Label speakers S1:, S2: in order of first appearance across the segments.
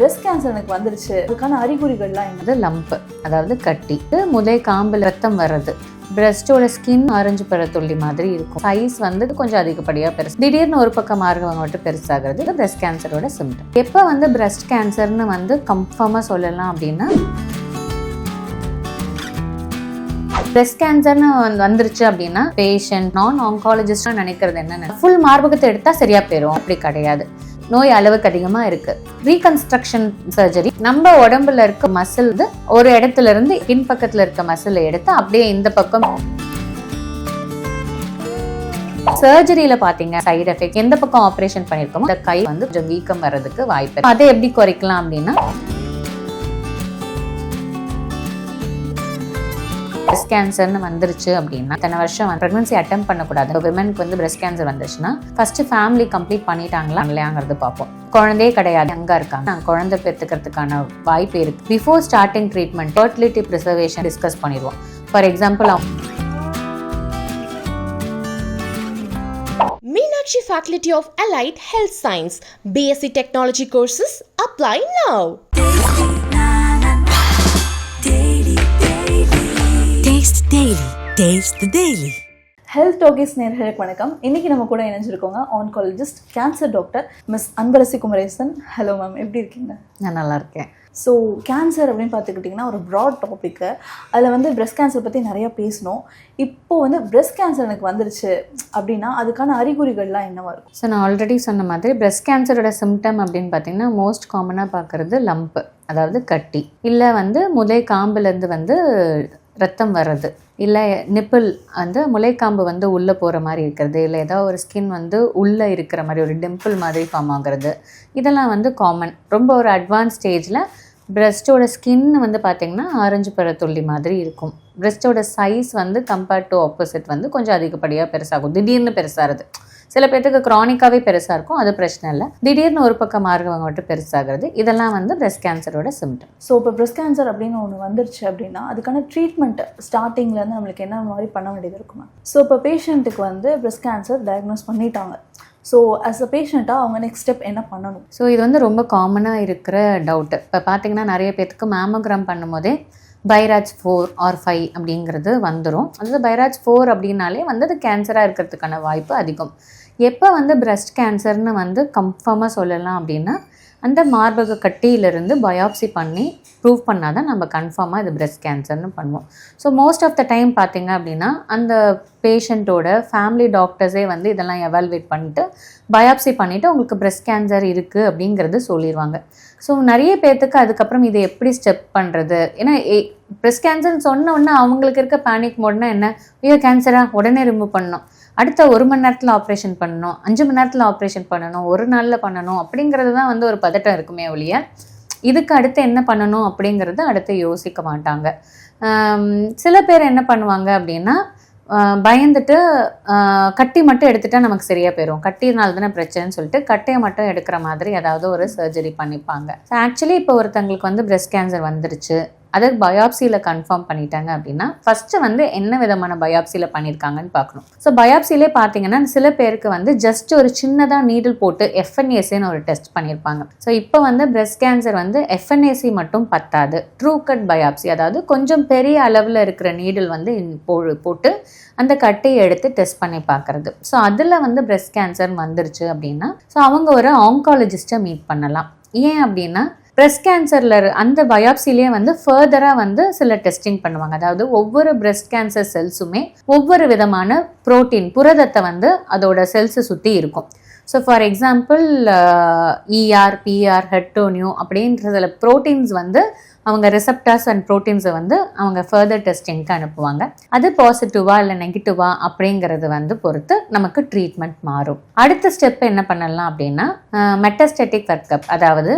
S1: Breast cancer எனக்கு வந்துருச்சு. அதுக்கான அறிகுறிகள்லாம்
S2: என்னது லம்ப் அதாவது கட்டி. முதல் காம்பில் ரத்தம் வர்றது. பிரஸ்டோட ஸ்கின் ஆரஞ்சு பழ துள்ளி மாதிரி இருக்கும். சைஸ் வந்து கொஞ்சம் அதிகப்படியாக பெருசு. திடீர்னு ஒரு பக்கம் மார்கவங்க மட்டும் பெருசாகிறது இது பிரஸ்ட் கேன்சரோட சிம்டம் எப்போ வந்து பிரஸ்ட் கேன்சர்னு வந்து கன்ஃபார்மாக சொல்லலாம் அப்படின்னா பிரஸ்ட் கேன்சர்னு வந்துருச்சு அப்படின்னா பேஷண்ட் நான் ஆங்காலஜிஸ்ட்னு நினைக்கிறது என்னென்ன. ஃபுல் மார்பகத்தை எடுத்தால் சரியாக போயிடும் அப்படி கிடையாது. நோய் அளவுக்கு அதிகமாக இருக்கு. ரீகன்ஸ்ட்ரக்ஷன் சர்ஜரி நம்ம உடம்புல இருக்க மசில் வந்து ஒரு இடத்துல இருந்து பின்பக்கத்துல இருக்க மசிலை எடுத்து அப்படியே இந்த பக்கம் சர்ஜரியில பாத்தீங்க சைடு எஃபெக்ட் எந்த பக்கம் ஆபரேஷன் பண்ணிருக்கோமோ அந்த கை வந்து கொஞ்சம் வீக்கம் வர்றதுக்கு வாய்ப்பு அதை எப்படி குறைக்கலாம் அப்படின்னா பிரஸ்ட் கேன்சர்னு வந்துருச்சு அப்படின்னா இத்தனை வருஷம் ப்ரெக்னன்சி அட்டம் பண்ணக்கூடாது. விமனுக்கு வந்து பிரஸ்ட் கேன்சர் வந்துருச்சுன்னா ஃபர்ஸ்ட் ஃபேமிலி கம்ப்ளீட் பண்ணிட்டாங்களா இல்லையாங்கிறது பார்ப்போம். குழந்தையே கிடையாது அங்கே இருக்காங்க. நான் குழந்தை பெற்றுக்கிறதுக்கான வாய்ப்பு இருக்கு. Before starting treatment fertility preservation discuss பண்ணிடுவோம். For example
S3: Meenakshi Faculty of Allied Health Science, BSc Technology courses apply now.
S4: Taste the Daily.
S1: Health talkies நேர்களுக்கு வணக்கம். இன்னைக்கு நம்ம கூட இணைஞ்சிருக்கோங்க oncologist cancer doctor miss Anbarasi Kumaresan. Hello ma'am எப்படி இருக்கீங்க?
S2: நான் நல்லா இருக்கேன்.
S1: ஸோ கேன்சர் அப்படின்னு பார்த்துக்கிட்டிங்கன்னா ஒரு ப்ராட் டாப்பிக்கு அதில் வந்து பிரஸ்ட் கேன்சர் பற்றி நிறையா பேசணும். இப்போ வந்து பிரஸ்ட் கேன்சர் எனக்கு வந்துருச்சு அப்படின்னா அதுக்கான அறிகுறிகள்லாம் என்னவா இருக்கும்?
S2: ஸோ நான் ஆல்ரெடி சொன்ன மாதிரி பிரஸ்ட் கேன்சரோட சிம்டம் அப்படின்னு பார்த்தீங்கன்னா மோஸ்ட் காமனாக பார்க்குறது லம்ப் அதாவது கட்டி. இல்லை வந்து முலை காம்புலேருந்து வந்து ரத்தம் வர்றது. இல்லை நிப்பிள் வந்து முளைக்காம்பு வந்து உள்ளே போகிற மாதிரி இருக்கிறது. இல்லை ஏதாவது ஒரு ஸ்கின் வந்து உள்ளே இருக்கிற மாதிரி ஒரு டிம்பிள் மாதிரி ஃபார்ம் ஆகுறது. இதெல்லாம் வந்து காமன் ரொம்ப ஒரு அட்வான்ஸ் ஸ்டேஜில் பிரஸ்டோட ஸ்கின் வந்து பார்த்திங்கன்னா ஆரஞ்சு பழ துள்ளி மாதிரி இருக்கும். பிரஸ்டோட சைஸ் வந்து கம்பேர்ட் டு ஆப்போசிட் வந்து கொஞ்சம் அதிகப்படியாக பெருசாகும். திடீர்னு பெருசாகிறது. சில பேர்த்துக்கு க்ரானிக்காகவே பெருசாக இருக்கும் அது பிரச்சனை இல்லை. திடீர்னு ஒரு பக்கம் மார்கவங்க மட்டும் பெருசாகிறது. இதெல்லாம் வந்து பிரஸ்ட் கேன்சரோட சிம்டம்
S1: ஸோ இப்போ பிரஸ்ட் கேன்சர் அப்படின்னு ஒன்று வந்துருச்சு அப்படின்னா அதுக்கான ட்ரீட்மெண்ட் ஸ்டார்டிங்லேருந்து நம்மளுக்கு என்ன மாதிரி பண்ண வேண்டியது இருக்குமா ஸோ இப்போ பேஷண்ட்டுக்கு வந்து பிரஸ்ட் கேன்சர் டயக்னோஸ் பண்ணிட்டாங்க. ஸோ ஆஸ் அ பேஷண்ட்டாக அவங்க நெக்ஸ்ட் ஸ்டெப் என்ன பண்ணணும்?
S2: ஸோ இது வந்து ரொம்ப காமனாக இருக்கிற டவுட்டு இப்போ பார்த்தீங்கன்னா நிறைய பேர்த்துக்கு மேமோகிராம் பண்ணும்போதே பைராஜ் ஃபோர் ஆர் ஃபைவ் அப்படிங்கிறது வந்துடும் அதாவது பைராஜ் ஃபோர் அப்படின்னாலே வந்து அது கேன்சராக இருக்கிறதுக்கான வாய்ப்பு அதிகம். எப்போ வந்து பிரஸ்ட் கேன்சர்னு வந்து கன்ஃபார்மாக சொல்லலாம் அப்படின்னா அந்த மார்பக கட்டியிலிருந்து பயாப்சி பண்ணி ப்ரூவ் பண்ணால் தான் நம்ம கன்ஃபார்மாக இது பிரஸ்ட் கேன்சர்னு பண்ணுவோம். So most of the time பார்த்தீங்க அப்படின்னா அந்த பேஷண்ட்டோட ஃபேமிலி டாக்டர்ஸே வந்து இதெல்லாம் எவால்வேட் பண்ணிட்டு பயாப்சி பண்ணிவிட்டு உங்களுக்கு பிரஸ்ட் கேன்சர் இருக்குது அப்படிங்கிறது சொல்லிடுவாங்க ஸோ நிறைய பேர்த்துக்கு அதுக்கப்புறம் இதை எப்படி ஸ்டெப் பண்ணுறது ஏன்னா பிரஸ்ட் கேன்சர்னு சொன்ன உடனே அவங்களுக்கு இருக்க பேனிக் மோட்னா என்ன? ஐயோ கேன்சரா உடனே ரிமூவ் பண்ணணும். அடுத்த ஒரு மணி நேரத்தில் ஆப்ரேஷன் பண்ணணும் அஞ்சு மணி நேரத்தில் ஆப்ரேஷன் பண்ணணும் ஒரு நாளில் பண்ணணும் அப்படிங்கிறது தான் வந்து ஒரு பதட்டம் இருக்குமே ஒழிய இதுக்கு அடுத்து என்ன பண்ணணும் அப்படிங்கிறத அடுத்து யோசிக்க மாட்டாங்க. சில பேர் என்ன பண்ணுவாங்க அப்படின்னா பயந்துட்டு கட்டி மட்டும் எடுத்துட்டா நமக்கு சரியாக போயிடும் கட்டினால தானே பிரச்சனைன்னு சொல்லிட்டு கட்டையை மட்டும் எடுக்கிற மாதிரி ஏதாவது ஒரு சர்ஜரி பண்ணிப்பாங்க. ஆக்சுவலி இப்போ ஒருத்தங்களுக்கு வந்து பிரஸ்ட் கேன்சர் வந்துருச்சு. அதை பயாப்சியில் கன்ஃபார்ம் பண்ணிட்டாங்க அப்படின்னா ஃபஸ்ட்டு வந்து என்ன விதமான பயாப்சியில் பண்ணியிருக்காங்கன்னு பார்க்கணும். ஸோ பயாப்சியிலே பார்த்தீங்கன்னா சில பேருக்கு வந்து ஜஸ்ட் ஒரு சின்னதாக நீடில் போட்டு எஃப்என்ஏசின்னு ஒரு டெஸ்ட் பண்ணியிருப்பாங்க ஸோ இப்போ வந்து பிரஸ்ட் கேன்சர் வந்து எஃப்என்ஏசி மட்டும் பத்தாது. ட்ரூ கட் பயாப்சி அதாவது கொஞ்சம் பெரிய அளவில் இருக்கிற நீடில் வந்து இன் போ- போட்டு அந்த கட்டையை எடுத்து டெஸ்ட் பண்ணி பார்க்கறது. ஸோ அதில் வந்து பிரஸ்ட் கேன்சர் வந்துருச்சு அப்படின்னா ஸோ அவங்க ஒரு ஆங்காலஜிஸ்ட்டை மீட் பண்ணலாம். ஏன் அப்படின்னா பிரஸ்ட் கேன்சரில் அந்த பயாப்சிலேயே வந்து ஃபர்தராக வந்து சில டெஸ்டிங் பண்ணுவாங்க. அதாவது ஒவ்வொரு பிரஸ்ட் கேன்சர் செல்ஸுமே ஒவ்வொரு விதமான புரோட்டீன் புரதத்தை வந்து அதோட செல்ஸை சுற்றி இருக்கும். So for example ER PR ஹெட்டோனியோ அப்படின்ற சில ப்ரோட்டீன்ஸ் வந்து அவங்க ரிசப்டார்ஸ் அண்ட் ப்ரோட்டீன்ஸை வந்து அவங்க ஃபர்தர் டெஸ்டிங்க்கு அனுப்புவாங்க. அது பாசிட்டிவா இல்லை நெகட்டிவா அப்படிங்கிறது வந்து பொறுத்து நமக்கு ட்ரீட்மெண்ட் மாறும். அடுத்த ஸ்டெப் என்ன பண்ணலாம் அப்படின்னா மெட்டஸ்டெட்டிக் ஒர்க்கப் அதாவது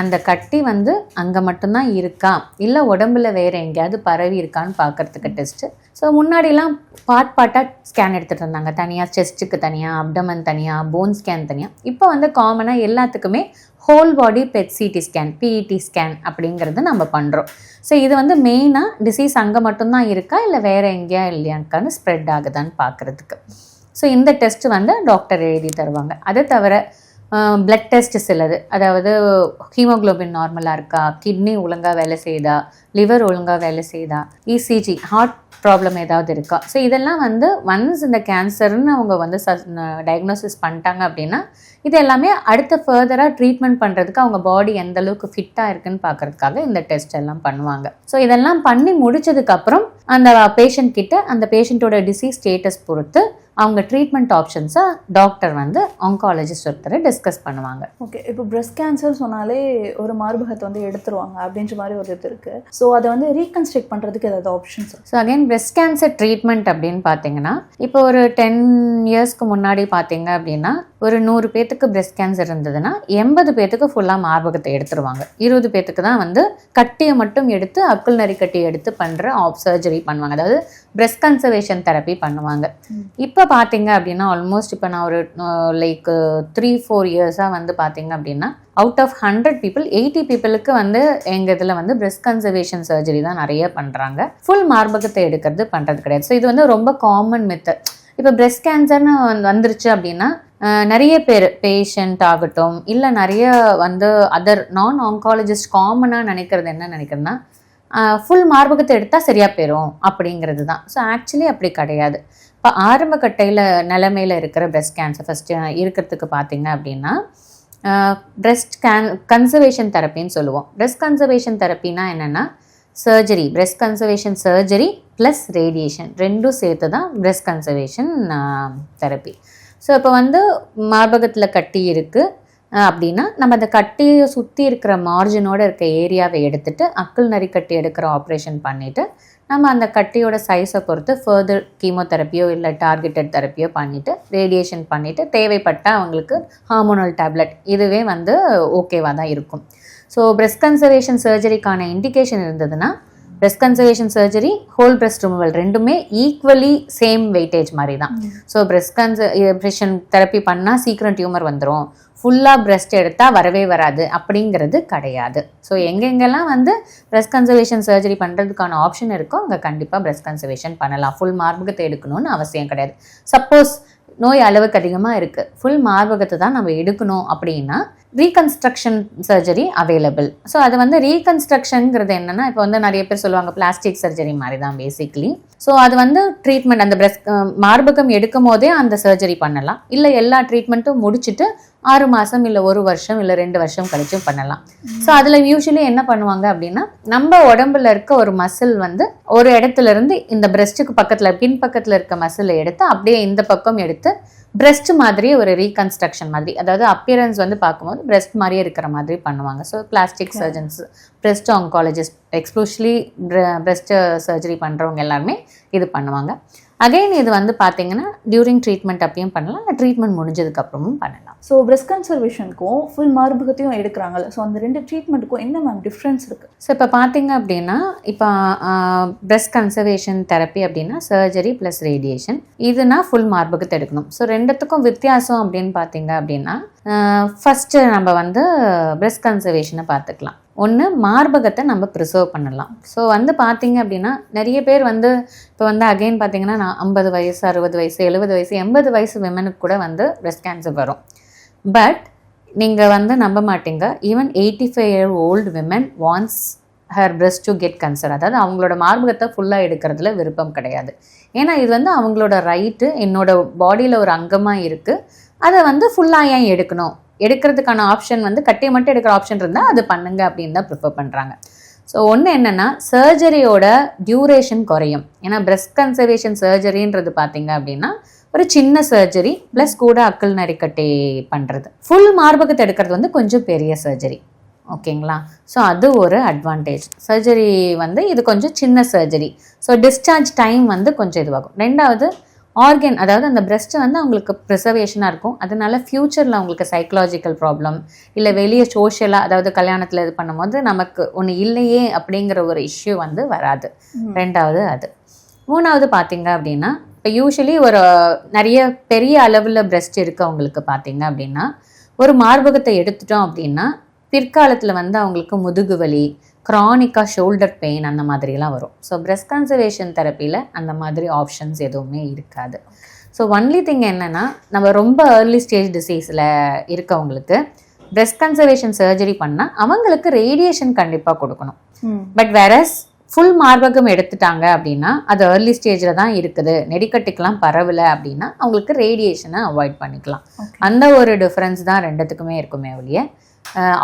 S2: அந்த கட்டி வந்து அங்கே மட்டும்தான் இருக்கா? இல்லை உடம்புல வேறு எங்கேயாவது பரவி இருக்கான்னு பார்க்கறதுக்கு டெஸ்ட்டு ஸோ முன்னாடிலாம் பார்ட் பார்ட்டாக ஸ்கேன் எடுத்துகிட்டு இருந்தாங்க. தனியாக செஸ்ட்டுக்கு தனியாக அப்டமன் தனியாக போன் ஸ்கேன் தனியாக இப்போ வந்து காமனாக எல்லாத்துக்குமே whole body PET CT scan PET scan அப்படிங்கிறது நம்ம பண்ணுறோம் ஸோ இது வந்து மெயினாக டிசீஸ் அங்கே மட்டும்தான் இருக்கா? இல்லை வேறு எங்கேயா இல்லையாக்கான்னு ஸ்ப்ரெட் ஆகுதான்னு பார்க்குறதுக்கு ஸோ இந்த டெஸ்ட் வந்து டாக்டர் எழுதி தருவாங்க. அதை தவிர பிளட் டெஸ்ட் சிலது. அதாவது ஹீமோகுளோபின் நார்மலாக இருக்கா? கிட்னி ஒழுங்காக வேலை செய்யுதா லிவர் ஒழுங்காக வேலை செய்யுதா இசிஜி ஹார்ட் ப்ராப்ளம் ஏதாவது இருக்கா? ஸோ இதெல்லாம் வந்து ஒன்ஸ் இந்த கேன்சர்னு அவங்க வந்து டயக்னோசிஸ் பண்ணிட்டாங்க அப்படின்னா இது எல்லாமே அடுத்த ஃபர்தராக ட்ரீட்மெண்ட் பண்ணுறதுக்கு அவங்க பாடி எந்த அளவுக்கு ஃபிட்டாக இருக்குன்னு பார்க்கறதுக்காக இந்த டெஸ்ட் எல்லாம் பண்ணுவாங்க. ஸோ இதெல்லாம் பண்ணி முடிச்சதுக்கப்புறம் அந்த பேஷண்ட் கிட்ட அந்த பேஷண்ட்டோட டிசீஸ் ஸ்டேட்டஸ் பொறுத்து அவங்க ட்ரீட்மெண்ட் ஆப்ஷன்ஸை டாக்டர் வந்து ஆங்காலஜிஸ்ட் ஒருத்தர் டிஸ்கஸ் பண்ணுவாங்க.
S1: ஓகே இப்போ பிரஸ்ட் கேன்சர் சொன்னாலே ஒரு மார்பகத்தை வந்து எடுத்துருவாங்க அப்படின்ற மாதிரி ஒரு இது இருக்கு. ஸோ அதை வந்து ரீகன்ஸ்ட்ரக்ட் பண்ணுறதுக்கு ஏதாவது options
S2: so again breast cancer treatment அப்படின்னு பார்த்தீங்கன்னா இப்போ ஒரு டென் இயர்ஸ்க்கு முன்னாடி பார்த்தீங்க அப்படின்னா ஒரு நூறு பேத்துக்கு breast கேன்சர் இருந்ததுன்னா எண்பது பேத்துக்கு ஃபுல்லாக மார்பகத்தை எடுத்துருவாங்க. இருபது பேத்துக்கு தான் வந்து கட்டியை மட்டும் எடுத்து அக்குள் நரி கட்டி எடுத்து பண்ணுற ஆப் சர்ஜரி பண்ணுவாங்க. அதாவது breast கன்சர்வேஷன் தெரப்பி பண்ணுவாங்க. இப்போ பார்த்தீங்க அப்படின்னா ஆல்மோஸ்ட் இப்போ நான் ஒரு லைக் த்ரீ ஃபோர் இயர்ஸாக வந்து பார்த்தீங்க அப்படின்னா out of hundred people eighty பீப்புளுக்கு வந்து எங்கள் இதில் வந்து breast கன்சர்வேஷன் சர்ஜரி தான் நிறைய பண்ணுறாங்க ஃபுல் மார்பகத்தை எடுக்கிறது பண்ணுறது கிடையாது. ஸோ இது வந்து ரொம்ப காமன் மெத்தட் இப்போ பிரெஸ்ட் கேன்சர்னு வந்துருச்சு அப்படின்னா நிறைய பேர் பேஷண்ட் ஆகட்டும் இல்லை நிறைய வந்து அதர் நான் ஆங்காலஜிஸ்ட் காமனாக நினைக்கிறது என்ன நினைக்கிறேன்னா ஃபுல் மார்பகத்தை எடுத்தால் சரியாக போயிடும் அப்படிங்கிறது தான். ஸோ ஆக்சுவலி அப்படி கிடையாது. இப்போ ஆரம்ப கட்டையில் நிலமையில் இருக்கிற பிரெஸ்ட் கேன்சர் ஃபஸ்ட்டு இருக்கிறதுக்கு பார்த்தீங்க அப்படின்னா பிரெஸ்ட் கேன் கன்சர்வேஷன் தெரப்பின்னு சொல்லுவோம். பிரெஸ்ட் கன்சர்வேஷன் தெரப்பின்னா என்னென்னா surgery breast conservation surgery plus radiation ரெண்டும் சேர்த்து தான் பிரெஸ்ட் கன்சர்வேஷன் தெரப்பி ஸோ இப்போ வந்து மார்பகத்தில் கட்டி இருக்குது அப்படின்னா நம்ம அந்த கட்டியை சுற்றி இருக்கிற மார்ஜினோட இருக்க ஏரியாவை எடுத்துட்டு அக்குள் நரி கட்டி எடுக்கிற ஆப்ரேஷன் பண்ணிவிட்டு நம்ம அந்த கட்டியோட சைஸை பொறுத்து ஃபர்தர் கீமோதெரப்பியோ இல்லை டார்கெட்டட் தெரப்பியோ பண்ணிவிட்டு ரேடியேஷன் பண்ணிவிட்டு தேவைப்பட்டால் அவங்களுக்கு ஹார்மோனல் டேப்லெட் இதுவே வந்து ஓகேவாக தான் இருக்கும். ஸோ breast கன்சர்வேஷன் சர்ஜரிக்கான இண்டிகேஷன் இருந்ததுன்னா breast conservation surgery whole breast removal ரெண்டுமே ஈக்குவலி சேம் வெயிட்டேஜ் மாதிரி தான் ஸோ breast கன்சர்வேஷன் தெரப்பி பண்ணால் சீக்கிரம் டியூமர் வந்துடும் ஃபுல்லாக breast எடுத்தால் வரவே வராது. அப்படிங்கிறது கிடையாது. ஸோ எங்கெங்கெல்லாம் வந்து breast கன்சர்வேஷன் சர்ஜரி பண்ணுறதுக்கான ஆப்ஷன் இருக்கோ அங்கே கண்டிப்பாக breast கன்சர்வேஷன் பண்ணலாம். ஃபுல் மார்பகத்தை எடுக்கணும்னு அவசியம் கிடையாது. சப்போஸ் நோய் அளவுக்கு அதிகமாக இருக்குது ஃபுல் மார்பகத்தை தான் நம்ம எடுக்கணும் அப்படின்னா ரீகன்ஸ்ட்ரக்ஷன் சர்ஜரி அவைலபிள் ஸோ அது வந்து ரீகன்ஸ்ட்ரக்ஷனுங்கிறது என்னென்னா இப்போ வந்து நிறைய பேர் சொல்லுவாங்க பிளாஸ்டிக் சர்ஜரி மாதிரி தான் பேசிக்லி ஸோ அது வந்து ட்ரீட்மெண்ட் அந்த பிரஸ் மார்பகம் எடுக்கும் போதே அந்த சர்ஜரி பண்ணலாம். இல்லை எல்லா ட்ரீட்மெண்ட்டும் முடிச்சுட்டு ஆறு மாதம் இல்லை ஒரு வருஷம் இல்லை ரெண்டு வருஷம் கழிச்சும் பண்ணலாம். ஸோ அதில் யூஸ்வலி என்ன பண்ணுவாங்க அப்படின்னா நம்ம உடம்புல இருக்க ஒரு மசில் வந்து ஒரு இடத்துல இருந்து இந்த பிரஸ்ட்டுக்கு பக்கத்தில் பின் பக்கத்தில் இருக்க மசிலை எடுத்து அப்படியே இந்த பக்கம் எடுத்து பிரஸ்ட் மாதிரி ஒரு ரீகன்ஸ்ட்ரக்ஷன் மாதிரி அதாவது அப்பியரன்ஸ் வந்து பார்க்கும்போது பிரஸ்ட் மாதிரியே இருக்கிற மாதிரி பண்ணுவாங்க. So plastic surgeons breast oncologist exclusively breast surgery பண்ணுறவங்க எல்லாருமே இது பண்ணுவாங்க. அகைன் இது வந்து பார்த்தீங்கன்னா டியூரிங் ட்ரீட்மெண்ட் அப்பயும் பண்ணலாம் ட்ரீட்மெண்ட் முடிஞ்சதுக்கு அப்புறமும் பண்ணலாம்.
S1: ஸோ பிரஸ்ட் கன்சர்வேஷனுக்கும் ஃபுல் மார்பகத்தையும் எடுக்கிறாங்கல்ல. ஸோ அந்த ரெண்டு ட்ரீட்மெண்ட்டுக்கும் என்ன மேம் டிஃப்ரென்ஸ் இருக்குது
S2: ஸோ இப்போ பார்த்தீங்க அப்படின்னா இப்போ breast கன்சர்வேஷன் தெரப்பி அப்படின்னா சர்ஜரி ப்ளஸ் ரேடியேஷன் இதுனா ஃபுல் மார்பகத்தை எடுக்கணும். ஸோ ரெண்டுத்துக்கும் வித்தியாசம் அப்படின்னு பார்த்தீங்க அப்படின்னா ஃபஸ்ட்டு நம்ம வந்து பிரெஸ்ட் கன்சர்வேஷனை பார்த்துக்கலாம். ஒன்று மார்பகத்தை நம்ம ப்ரிசர்வ் பண்ணலாம். ஸோ வந்து பார்த்தீங்க அப்படின்னா நிறைய பேர் வந்து இப்போ வந்து அகைன் பார்த்தீங்கன்னா நான் ஐம்பது வயசு அறுபது வயசு எழுபது வயசு எண்பது வயசு விமனுக்கு கூட வந்து பிரெஸ்ட் கேன்சர் வரும். பட் நீங்கள் வந்து நம்ப மாட்டீங்க. Even eighty five year old women wants her breast to get cancer அதாவது அவங்களோட மார்பகத்தை ஃபுல்லாக எடுக்கிறதுல விருப்பம் கிடையாது. ஏன்னா இது வந்து அவங்களோட ரைட்டு என்னோட பாடியில் ஒரு அங்கமாக இருக்குது அதை வந்து ஃபுல்லாக ஏன் எடுக்கணும்? எடுக்கிறதுக்கான ஆப்ஷன் வந்து கட்டி மட்டும் எடுக்கிற ஆப்ஷன் இருந்தால் அது பண்ணுங்க அப்படின்னு தான் ப்ரிஃபர் பண்ணுறாங்க ஸோ ஒன்று என்னென்னா சர்ஜரியோட டியூரேஷன் குறையும். ஏன்னா breast கன்சர்வேஷன் சர்ஜரின்றது பார்த்தீங்க அப்படின்னா ஒரு சின்ன சர்ஜரி ப்ளஸ் கூட அக்கல் நரிக்கட்டை பண்ணுறது ஃபுல் மார்பகத்தை எடுக்கிறது வந்து கொஞ்சம் பெரிய சர்ஜரி ஓகேங்களா? ஸோ அது ஒரு அட்வான்டேஜ் சர்ஜரி வந்து இது கொஞ்சம் சின்ன சர்ஜரி ஸோ டிஸ்சார்ஜ் டைம் வந்து கொஞ்சம் இதுவாகும். ரெண்டாவது ஆர்கன் அதாவது அந்த breast வந்து அவங்களுக்கு ப்ரிசர்வேஷனாக இருக்கும். அதனால ஃப்யூச்சரில் அவங்களுக்கு சைக்கலாஜிக்கல் ப்ராப்ளம் இல்லை வெளியே சோஷியலாக அதாவது கல்யாணத்தில் இது பண்ணும்போது நமக்கு ஒன்று இல்லையே அப்படிங்கிற ஒரு இஷ்யூ வந்து வராது. ரெண்டாவது அது. மூணாவது பார்த்தீங்க அப்படின்னா இப்போ யூஸ்வலி ஒரு நிறைய பெரிய அளவில் breast இருக்கவங்களுக்கு பார்த்தீங்க அப்படின்னா ஒரு மார்பகத்தை எடுத்துட்டோம் அப்படின்னா பிற்காலத்தில் வந்து அவங்களுக்கு முதுகு வலி க்ரானிக்காக ஷோல்டர் பெயின் அந்த மாதிரிலாம் வரும். ஸோ breast கன்சர்வேஷன் தெரப்பியில் அந்த மாதிரி ஆப்ஷன்ஸ் எதுவுமே இருக்காது. ஸோ ஒன்லி திங் என்னன்னா நம்ம ரொம்ப ஏர்லி ஸ்டேஜ் டிசீஸில் இருக்கவங்களுக்கு பிரெஸ்ட் கன்சர்வேஷன் சர்ஜரி பண்ணால் அவங்களுக்கு ரேடியேஷன் கண்டிப்பாக கொடுக்கணும். பட் வேறஸ் ஃபுல் மார்பகம் எடுத்துட்டாங்க அப்படின்னா அது ஏர்லி ஸ்டேஜில் தான் இருக்குது. நெடிக்கட்டிக்கெலாம் பரவலை அப்படின்னா அவங்களுக்கு ரேடியேஷனை அவாய்ட் பண்ணிக்கலாம். அந்த ஒரு டிஃப்ரென்ஸ் தான் ரெண்டுத்துக்குமே இருக்குமே ஒழிய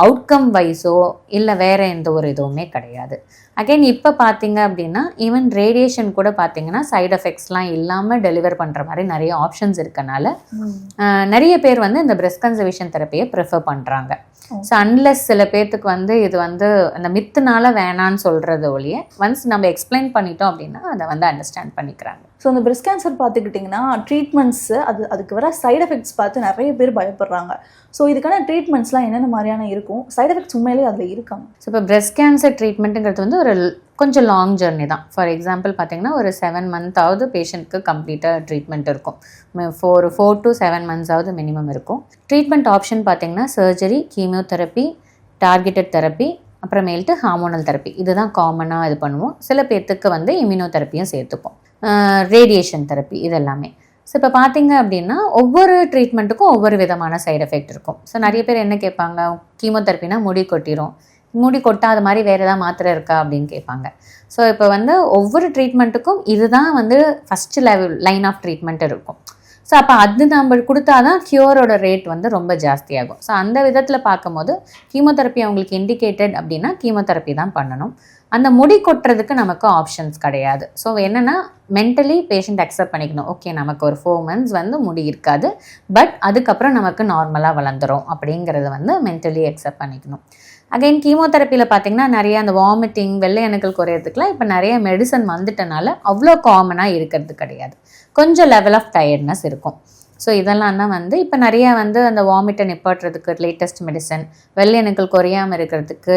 S2: அவுட்கம் வைஸோ இல்லை வேற எந்த ஒரு இதுவுமே கிடையாது. அகைன் இப்போ பார்த்தீங்க அப்படின்னா ஈவன் ரேடியேஷன் கூட பார்த்தீங்கன்னா சைடு எஃபெக்ட்ஸ்லாம் இல்லாமல் டெலிவர் பண்ணுற மாதிரி நிறைய ஆப்ஷன்ஸ் இருக்கனால நிறைய பேர் வந்து இந்த பிரெஸ்ட் கன்சர்வேஷன் தெரப்பியை ப்ரிஃபர் பண்ணுறாங்க ஸோ அன்லெஸ் சில பேர்த்துக்கு வந்து இது வந்து அந்த மித்துனால வேணான்னு சொல்கிறது ஒழிய ஒன்ஸ் நம்ம எக்ஸ்பிளைன் பண்ணிட்டோம் அப்படின்னா அதை வந்து அண்டர்ஸ்டாண்ட் பண்ணிக்கிறாங்க.
S1: ஸோ அந்த பிரெஸ்ட் கேன்சர் பார்த்துக்கிட்டிங்கன்னா ட்ரீட்மெண்ட்ஸு அது அதுக்கு வர சைடு எஃபெக்ட்ஸ் பார்த்து நிறைய பேர் பயப்படுறாங்க. ஸோ இதுக்கான ட்ரீட்மெண்ட்ஸ்லாம் என்னென்ன மாதிரியான இருக்கும்? சைட் எஃபெக்ட்ஸ் உண்மையிலேயே அதில் இருக்காங்க
S2: ஸோ இப்போ பிரெஸ்ட் கேன்சர் ட்ரீட்மெண்ட்டுங்கிறது வந்து ஒரு கொஞ்சம் லாங் ஜர்னி தான். ஃபார் எக்ஸாம்பிள் பார்த்தீங்கன்னா ஒரு செவன் மந்த்தாவது பேஷண்ட்க்கு கம்ப்ளீட்டாக ட்ரீட்மெண்ட் இருக்கும். ஃபோர் ஃபோர் டு செவன் மந்த்ஸாவது மினிமம் இருக்கும். ட்ரீட்மெண்ட் ஆப்ஷன் பார்த்தீங்கன்னா சர்ஜரி கீமியோதெரப்பி டார்கெட்டட் தெரப்பி அப்புறமேல்ட்டு ஹார்மோனல் தெரப்பி இதுதான் காமனாக இது பண்ணுவோம். சில பேர்த்துக்கு வந்து இம்யூனோதெரப்பியும் சேர்த்துப்போம். ரேடியேஷன் தெரப்பி இதெல்லாமே. ஸோ இப்போ பார்த்தீங்க அப்படின்னா ஒவ்வொரு ட்ரீட்மெண்ட்டுக்கும் ஒவ்வொரு விதமான சைடு எஃபெக்ட் இருக்கும். ஸோ நிறைய பேர் என்ன கேட்பாங்க? கீமோதெரப்பினா முடி கொட்டிடும் முடி கொட்டாத மாதிரி வேறு ஏதாவது மாத்திரை இருக்கா அப்படின்னு கேட்பாங்க. ஸோ இப்போ வந்து ஒவ்வொரு ட்ரீட்மெண்ட்டுக்கும் இதுதான் வந்து first level line of treatment இருக்கும். ஸோ அப்போ அது நம்ம கொடுத்தாதான் க்யூரோட ரேட் வந்து ரொம்ப ஜாஸ்தியாகும். ஸோ அந்த விதத்தில் பார்க்கும்போது கீமோதெரப்பி அவங்களுக்கு இண்டிகேட்டட் அப்படின்னா கீமோதெரப்பி தான் பண்ணணும். அந்த முடி கொட்டுறதுக்கு நமக்கு ஆப்ஷன்ஸ் கிடையாது. ஸோ என்னென்னா மென்டலி பேஷண்ட் அக்செப்ட் பண்ணிக்கணும். ஓகே நமக்கு ஒரு ஃபோர் மந்த்ஸ் வந்து முடி இருக்காது. பட் அதுக்கப்புறம் நமக்கு நார்மலாக வளர்ந்துரும் அப்படிங்கிறத வந்து மென்டலி அக்செப்ட் பண்ணிக்கணும். அகைன் கீமோதெரப்பியில் பார்த்தீங்கன்னா நிறைய அந்த வாமிட்டிங் வெள்ளை அணுக்கள் குறையிறதுக்குலாம் இப்போ நிறைய மெடிசன் வந்துட்டனால அவ்வளோ காமனாக இருக்கிறது கிடையாது. கொஞ்சம் லெவல் ஆஃப் டயர்ட்னஸ் இருக்கும். ஸோ இதெல்லாம் தான் வந்து இப்போ நிறைய வந்து அந்த வாமிட்டை நிப்பாட்டுறதுக்கு லேட்டஸ்ட் மெடிசன் வெள்ளையணுக்கள் குறையாமல் இருக்கிறதுக்கு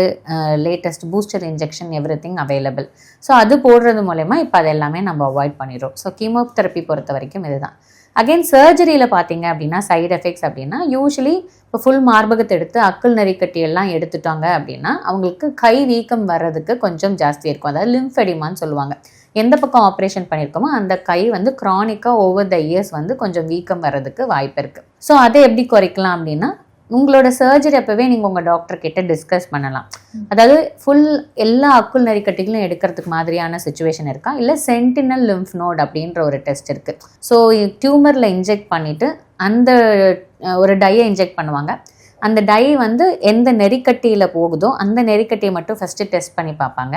S2: latest booster injection everything available so அது போடுறது மூலயமா இப்போ அது எல்லாமே நம்ம அவாய்ட் பண்ணிடுறோம். ஸோ கீமோதெரப்பி பொறுத்த வரைக்கும் இதுதான். அகைன் சர்ஜரியில் பார்த்தீங்க அப்படின்னா சைடு எஃபெக்ட்ஸ் அப்படின்னா யூஸ்வலி இப்போ ஃபுல் மார்பகத்தை எடுத்து அக்கல் நெறிக்கட்டி எல்லாம் எடுத்துட்டாங்க அப்படின்னா அவங்களுக்கு கை வீக்கம் வர்றதுக்கு கொஞ்சம் ஜாஸ்தி இருக்கும். அதாவது லிம்ஃபெடிமான்னு சொல்லுவாங்க. எந்த பக்கம் ஆப்ரேஷன் பண்ணியிருக்கோமோ அந்த கை வந்து க்ரானிக்காக ஓவர் த இயர்ஸ் வந்து கொஞ்சம் வீக்கம் வர்றதுக்கு வாய்ப்பு இருக்குது ஸோ அதை எப்படி குறைக்கலாம் அப்படின்னா உங்களோட சர்ஜரி அப்போவே நீங்கள் உங்கள் டாக்டர் கிட்ட டிஸ்கஸ் பண்ணலாம். அதாவது ஃபுல் எல்லா அக்குள் நெறிக்கட்டிகளும் எடுக்கிறதுக்கு மாதிரியான சுச்சுவேஷன் இருக்கா? இல்லை சென்டினல் லிம்ஃப் நோட் அப்படின்ற ஒரு டெஸ்ட் இருக்குது ஸோ டியூமரில் இன்ஜெக்ட் பண்ணிவிட்டு அந்த ஒரு டையை இன்ஜெக்ட் பண்ணுவாங்க. அந்த டை வந்து எந்த நெறிக்கட்டியில் போகுதோ அந்த நெறிக்கட்டியை மட்டும் ஃபஸ்ட்டு டெஸ்ட் பண்ணி பார்ப்பாங்க.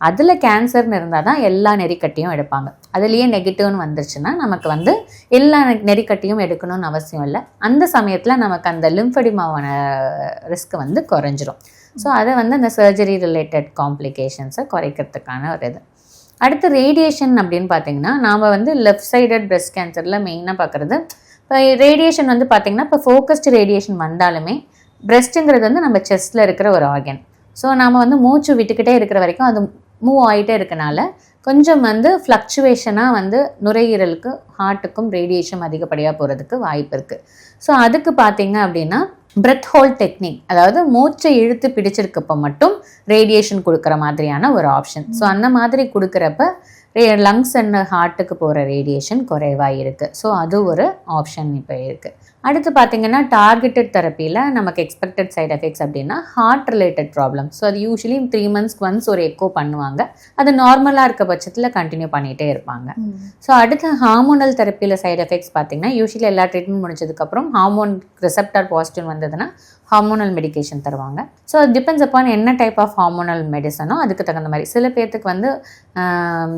S2: அதில் கேன்சர்னு இருந்தால் தான் எல்லா நெறிக்கட்டியும் எடுப்பாங்க. அதுலேயே நெகட்டிவ்னு வந்துருச்சுன்னா நமக்கு வந்து எல்லா நெ- நெறிக்கட்டியும் எடுக்கணும்னு அவசியம் இல்லை. அந்த சமயத்தில் நமக்கு அந்த லிம்ஃபடிமாவான ரிஸ்க் வந்து குறைஞ்சிரும். ஸோ அதை வந்து அந்த சர்ஜரி ரிலேட்டட் காம்ப்ளிகேஷன்ஸை குறைக்கிறதுக்கான ஒரு இது. அடுத்து ரேடியேஷன் அப்படின்னு பார்த்தீங்கன்னா நாம் வந்து லெஃப்ட் சைடட் பிரஸ்ட் கேன்சரில் மெயினாக பார்க்குறது இப்போ ரேடியேஷன் வந்து பார்த்திங்கன்னா இப்போ ஃபோக்கஸ்டு ரேடியேஷன் வந்தாலுமே பிரஸ்ட்டுங்கிறது வந்து நம்ம செஸ்ட்டில் இருக்கிற ஒரு ஆர்கன் ஸோ நாம் வந்து மூச்சு விட்டுக்கிட்டே இருக்கிற வரைக்கும் அது மூவ் ஆகிட்டே இருக்கனால கொஞ்சம் வந்து ஃப்ளக்சுவேஷனாக வந்து நுரையீரலுக்கு ஹார்ட்டுக்கும் ரேடியேஷன் அதிகப்படியாக போகிறதுக்கு வாய்ப்பு இருக்குது ஸோ அதுக்கு பார்த்தீங்க அப்படின்னா பிரெத் ஹோல் டெக்னிக் அதாவது மூச்சை இழுத்து பிடிச்சிருக்கப்போ மட்டும் ரேடியேஷன் கொடுக்குற மாதிரியான ஒரு ஆப்ஷன் ஸோ அந்த மாதிரி கொடுக்குறப்ப லங்ஸ் அண்ட் ஹார்ட்டுக்கு போகிற ரேடியேஷன் குறைவாக இருக்குது ஸோ அது ஒரு ஆப்ஷன் இப்போ இருக்குது அடுத்து பார்த்தீங்கன்னா டார்கெட்டட் தெரப்பியில் நமக்கு எக்ஸ்பெக்டட் சைட் எஃபெக்ட்ஸ் அப்படின்னா ஹார்ட் ரிலேட்டட் ப்ராப்ளம் ஸோ அது யூஸ்வலி த்ரீ மந்த்ஸ்க்கு ஒன்ஸ் ஒரு எக்கோ பண்ணுவாங்க. அது நார்மலாக இருக்க பட்சத்தில் கண்டினியூ பண்ணிகிட்டே இருப்பாங்க. ஸோ அடுத்து ஹார்மோனல் தெரப்பியில் சைடு எஃபெக்ட்ஸ் பார்த்தீங்கன்னா யூஸ்வலி எல்லா ட்ரீட்மெண்ட் முடிச்சதுக்கப்புறம் ஹார்மோன் ரிசெப்டார் பாசிட்டிவ் வந்ததுன்னா ஹார்மோனல் மெடிகேஷன் தருவாங்க. ஸோ டிபெண்ட்ஸ் அப்பான் என்ன டைப் ஆஃப் ஹார்மோனல் மெடிசனோ அதுக்கு தகுந்த மாதிரி. சில பேர்த்துக்கு வந்து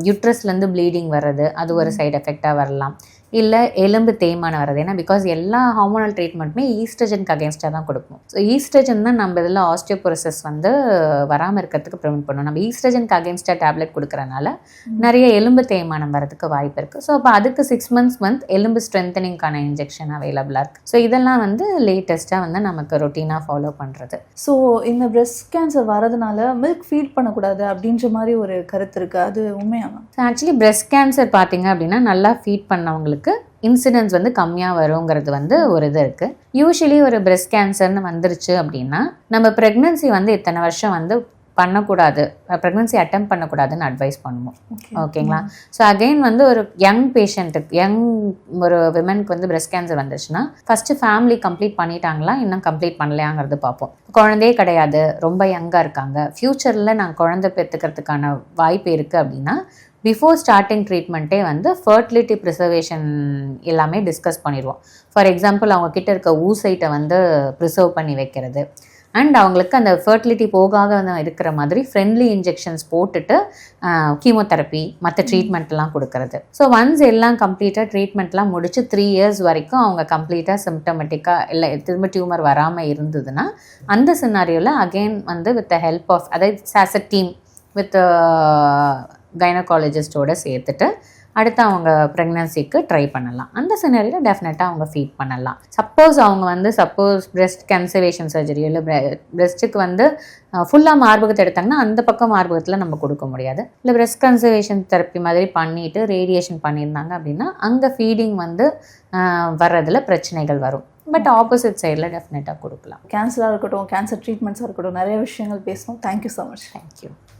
S2: யூட்ரஸ்லேருந்து ப்ளீடிங் வர்றது அது ஒரு சைடு எஃபெக்டாக வரலாம். இல்லை எலும்பு தேய்மானம் வர்றது. ஏன்னா பிகாஸ் எல்லா ஹார்மோனல் ட்ரீட்மெண்ட்டுமே ஈஸ்ட்ரஜனுக்கு அகேன்ஸ்டாக தான் கொடுப்போம் ஸோ ஈஸ்ட்ரஜன் தான் நம்ம இதில் ஆஸ்டியோபோரோசிஸ் வந்து வராமல் இருக்கிறதுக்கு ப்ரிவெண்ட் பண்ணும். நம்ம ஈஸ்ட்ரஜனுக்கு அகேன்ஸ்டாக டேப்லெட் கொடுக்கறனால நிறைய எலும்பு தேய்மானம் வரதுக்கு வாய்ப்பு இருக்குது ஸோ அப்போ அதுக்கு சிக்ஸ் மந்த்ஸ் மந்த் எலும்பு ஸ்ட்ரென்தனிங்கான இன்ஜெக்ஷன் அவைலபிளாக இருக்குது ஸோ இதெல்லாம் வந்து லேட்டஸ்ட்டாக வந்து நமக்கு ரொட்டீனாக ஃபாலோ பண்ணுறது
S1: ஸோ இந்த பிரஸ்ட் கேன்சர் வரதுனால மில்க் ஃபீட் பண்ணக்கூடாது அப்படின்ற மாதிரி ஒரு கருத்து இருக்குது அது உண்மையாங்க
S2: ஸோ ஆக்சுவலி பிரஸ்ட் கேன்சர் பார்த்தீங்க அப்படின்னா நல்லா ஃபீட் பண்ணவங்களுக்கு இன்சிடென்ஸ் வந்து கம்மியாக வருங்கிறது வந்து ஒரு இது இருக்குது யூஸ்வலி ஒரு பிரெஸ்ட் கேன்சர்னு வந்துருச்சு அப்படின்னா நம்ம ப்ரெக்னன்சி வந்து இத்தனை வருஷம் வந்து பண்ணக்கூடாது. ப்ரெக்னன்சி அட்டம் பண்ணக்கூடாதுன்னு அட்வைஸ் பண்ணுவோம்.
S1: ஓகே
S2: ஓகேங்களா ஸோ அகைன் வந்து ஒரு யங் பேஷண்ட்டுக்கு யங் ஒரு விமனுக்கு வந்து பிரஸ்ட் கேன்சர் வந்துச்சுன்னா ஃபஸ்ட்டு ஃபேமிலி கம்ப்ளீட் பண்ணிட்டாங்களா இன்னும் கம்ப்ளீட் பண்ணலையாங்கிறது பார்ப்போம். குழந்தையே கிடையாது ரொம்ப யங்காக இருக்காங்க. ஃப்யூச்சரில் நான் குழந்தை பெற்றுக்கிறதுக்கான வாய்ப்பு இருக்குது அப்படின்னா பிஃபோர் ஸ்டார்டிங் ட்ரீட்மெண்ட்டே வந்து ஃபர்டிலிட்டி ப்ரிசர்வேஷன் எல்லாமே டிஸ்கஸ் பண்ணிடுவோம். ஃபார் எக்ஸாம்பிள் அவங்க கிட்ட இருக்க ஊசைட்டை வந்து ப்ரிசர்வ் பண்ணி வைக்கிறது. அண்ட் அவங்களுக்கு அந்த ஃபர்டிலிட்டி போகாத இருக்கிற மாதிரி ஃப்ரெண்ட்லி இன்ஜெக்ஷன்ஸ் போட்டுட்டு கீமோதெரப்பி மற்ற ட்ரீட்மெண்ட்லாம் கொடுக்கறது. ஸோ ஒன்ஸ் எல்லாம் கம்ப்ளீட்டாக ட்ரீட்மெண்ட்லாம் முடிச்சு த்ரீ இயர்ஸ் வரைக்கும் அவங்க கம்ப்ளீட்டாக சிம்டமெட்டிக்காக இல்லை திரும்ப டியூமர் வராமல் இருந்ததுன்னா அந்த சினாரியோவில் அகெயின் வந்து வித் த ஹெல்ப் ஆஃப் அதாவது ஆஸ் அ டீம் வித் கைனகாலஜிஸ்டோட சேர்த்துட்டு அடுத்து அவங்க ப்ரெக்னன்சிக்கு ட்ரை பண்ணலாம். அந்த சினரியில் டெஃபினட்டாக அவங்க ஃபீட் பண்ணலாம். சப்போஸ் அவங்க வந்து சப்போஸ் breast கன்சர்வேஷன் சர்ஜரி இல்லை பிரெஸ்ட்டுக்கு வந்து ஃபுல்லாக மார்பகத்தை எடுத்தாங்கன்னா அந்த பக்கம் மார்பகத்தில் நம்ம கொடுக்க முடியாது. இல்லை breast கன்சர்வேஷன் தெரப்பி மாதிரி பண்ணிட்டு ரேடியேஷன் பண்ணியிருந்தாங்க அப்படின்னா அங்கே ஃபீடிங் வந்து வர்றதுல பிரச்சனைகள் வரும். பட் ஆப்போசிட் சைடில் டெஃபினட்டாக கொடுக்கலாம்.
S1: கேன்சராக இருக்கட்டும் கேன்சர் ட்ரீட்மெண்ட்ஸாக இருக்கட்டும் நிறைய விஷயங்கள் பேசணும். Thank you so much
S2: thank you